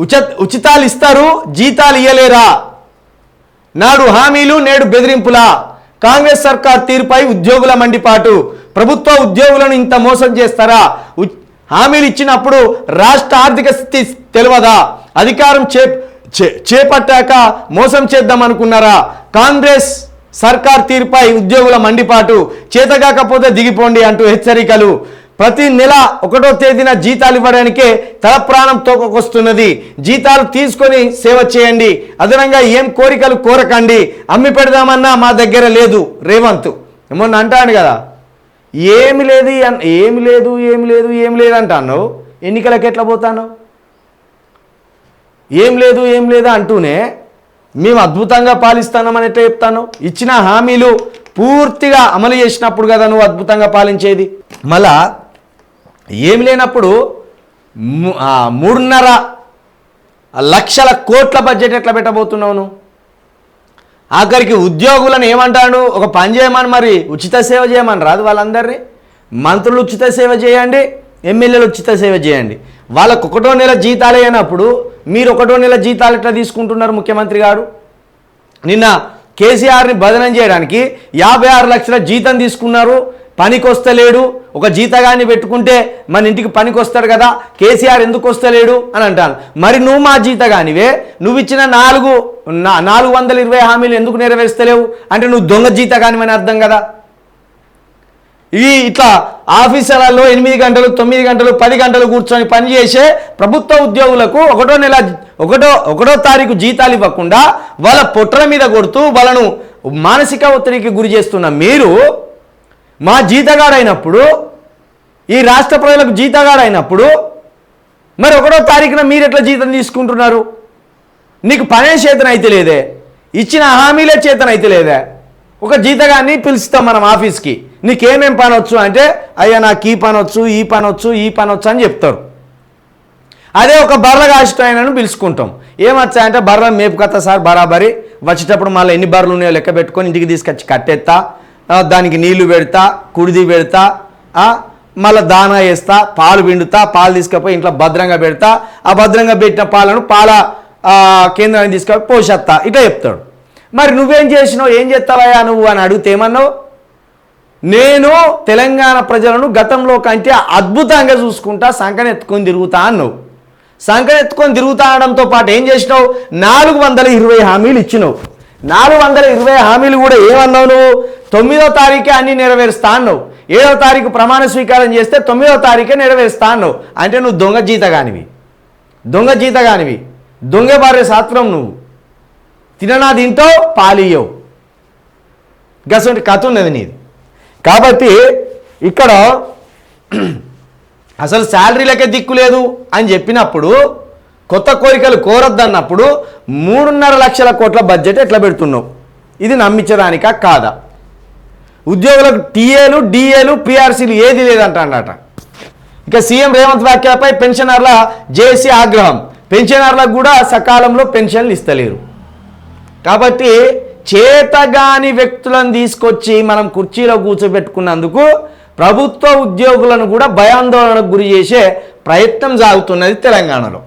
ఉచ ఉచితాలు ఇస్తారు జీతాలు ఇయ్యలేరా? నాడు హామీలు నేడు బెదిరింపులా? కాంగ్రెస్ సర్కార్ తీరుపై ఉద్యోగుల మండిపాటు. ప్రభుత్వ ఉద్యోగులను ఇంత మోసం చేస్తారా? ఉ- హామీలు ఇచ్చినప్పుడు రాష్ట్ర ఆర్థిక స్థితి తెలియదా? అధికారం చే చే- చేపట్టాక మోసం చేద్దాం అనుకున్నారా కాంగ్రెస్ సర్కార్ తీరుపై ఉద్యోగుల మండిపాటు. చేతగాకపోతే దిగిపోండి అంటూ హెచ్చరికలు. ప్రతి నెల ఒకటో తేదీన జీతాలు ఇవ్వడానికే తల ప్రాణం తోకకొస్తున్నది. జీతాలు తీసుకొని సేవ చేయండి. అదనంగా ఏం కోరికలు కోరకండి. అమ్మి పెడదామన్నా మా దగ్గర లేదు. రేవంత్. మొన్న అంటాను కదా ఏమి లేదు ఏమి లేదు ఏమి లేదు ఏమి లేదు అంటాను ఎన్నికలకు ఎట్లా పోతాను ఏం లేదు ఏం లేదు అంటూనే మేము అద్భుతంగా పాలిస్తానమని ఎట్లా చెప్తాను ఇచ్చిన హామీలు పూర్తిగా అమలు చేసినప్పుడు కదా నువ్వు అద్భుతంగా పాలించేది. మళ్ళా ఏమి లేనప్పుడు మూడున్నర లక్షల కోట్ల బడ్జెట్ ఎట్లా పెట్టబోతున్నావును ఆఖరికి ఉద్యోగులను ఏమంటాడు? ఒక పని చేయమని మరి ఉచిత సేవ చేయమని రాదు వాళ్ళందరినీ? మంత్రులు ఉచిత సేవ చేయండి ఎమ్మెల్యేలు ఉచిత సేవ చేయండి. వాళ్ళకు ఒకటో నెల జీతాలు అయినప్పుడు మీరు ఒకటో నెల జీతాలు ఎట్లా తీసుకుంటున్నారు ముఖ్యమంత్రి గారు? నిన్న కేసీఆర్ని బదనం చేయడానికి యాభై ఆరు లక్షల జీతం తీసుకున్నారు. పనికి వస్తలేడు ఒక జీతగాన్ని పెట్టుకుంటే మన ఇంటికి పనికి వస్తాడు కదా కేసీఆర్ ఎందుకు వస్తలేడు అని అంటాను. మరి నువ్వు మా జీతగానివే నువ్వు ఇచ్చిన నాలుగు నా- నాలుగు వందల ఇరవై హామీలు ఎందుకు నెరవేర్స్తలేవు అంటే నువ్వు దొంగ జీతగానివని అర్థం కదా. ఇవి ఇట్లా ఆఫీసర్లలో ఎనిమిది గంటలు తొమ్మిది గంటలు పది గంటలు కూర్చొని పనిచేసే ప్రభుత్వ ఉద్యోగులకు ఒకటో నెల ఒకటో ఒకటో తారీఖు జీతాలు ఇవ్వకుండా వాళ్ళ పొట్ర మీద కొడుతూ వాళ్ళను మానసిక ఒత్తిడికి గురి చేస్తున్న మీరు మా జీతగాడైనప్పుడు ఈ రాష్ట్ర ప్రజలకు జీతగాడైనప్పుడు మరి ఒకటో తారీఖున మీరు ఎట్లా జీతం తీసుకుంటున్నారు? నీకు పనే చేతన అయితే లేదే ఇచ్చిన హామీలే చేతన అయితే లేదే ఒక జీతగాన్ని పిలుస్తాం మనం ఆఫీస్కి. నీకేమేం పని వచ్చు అంటే అయ్యా నాకు ఈ పని వచ్చు ఈ పని వచ్చు ఈ పని వచ్చు అని చెప్తారు. అదే ఒక బర్ర కాసిన పిలుచుకుంటాం. ఏమొచ్చా అంటే మేపు కదా సార్ బరాబరి వచ్చేటప్పుడు మళ్ళీ ఎన్ని బర్రెలు ఉన్నాయో లెక్క పెట్టుకొని ఇంటికి తీసుకొచ్చి కట్టేస్తా దానికి నీళ్ళు పెడతా కుడిది పెడతా మళ్ళీ దానా వేస్తా పాలు పిండుతా పాలు తీసుకుపోయి ఇంట్లో భద్రంగా పెడతా. ఆ భద్రంగా పెట్టిన పాలను పాల కేంద్రాన్ని కేంద్రానికి తీసుకొని పోషేస్తా. ఇట్లా చెప్తాడు. మరి నువ్వేం చేసినావు? ఏం చేస్తావయ్యా నువ్వు అని అడిగితే ఏమన్నావు? నేను తెలంగాణ ప్రజలను గతంలో కంటే అద్భుతంగా చూసుకుంటా సంకనెత్తుకొని తిరుగుతా అన్నావు. సంకనెత్తుకొని తిరుగుతా అనడంతో పాటు ఏం చేసినావు? నాలుగు వందల ఇరవై హామీలు ఇచ్చినావు. నాలుగు వందల ఇరవై హామీలు కూడా ఏమన్నావు నువ్వు? తొమ్మిదో తారీఖే అన్ని నెరవేరుస్తా అన్నావు ఏడో తారీఖు ప్రమాణ స్వీకారం చేస్తే తొమ్మిదో తారీఖే నెరవేరుస్తా అన్నావు అంటే నువ్వు దొంగ జీతగానివి. దొంగ జీతగానివి. దొంగ భార్య సాత్రం నువ్వు. తిననా దీంతో? పాలియవు గసంటి కథ ఉన్నది నీది. కాబట్టి ఇక్కడ అసలు శాలరీలకే దిక్కు లేదు అని చెప్పినప్పుడు కొత్త కోరికలు కోరొద్దన్నప్పుడు మూడున్నర లక్షల కోట్ల బడ్జెట్ ఎట్లా పెడుతున్నావు? ఇది నమ్మించడానికా కాదా? ఉద్యోగులకు టీఏలు డిఏలు పిఆర్సీలు ఏది లేదంటాడట. ఇక సీఎం రేవంత్ వ్యాఖ్యలపై పెన్షనర్ల జేసీ ఆగ్రహం. పెన్షనర్లకు కూడా సకాలంలో పెన్షన్లు ఇస్తలేరు. కాబట్టి చేతగాని వ్యక్తులను తీసుకొచ్చి మనం కుర్చీలో కూర్చోబెట్టుకున్నందుకు ప్రభుత్వ ఉద్యోగులను కూడా భయాందోళనకు గురి చేసే ప్రయత్నం సాగుతున్నది తెలంగాణలో.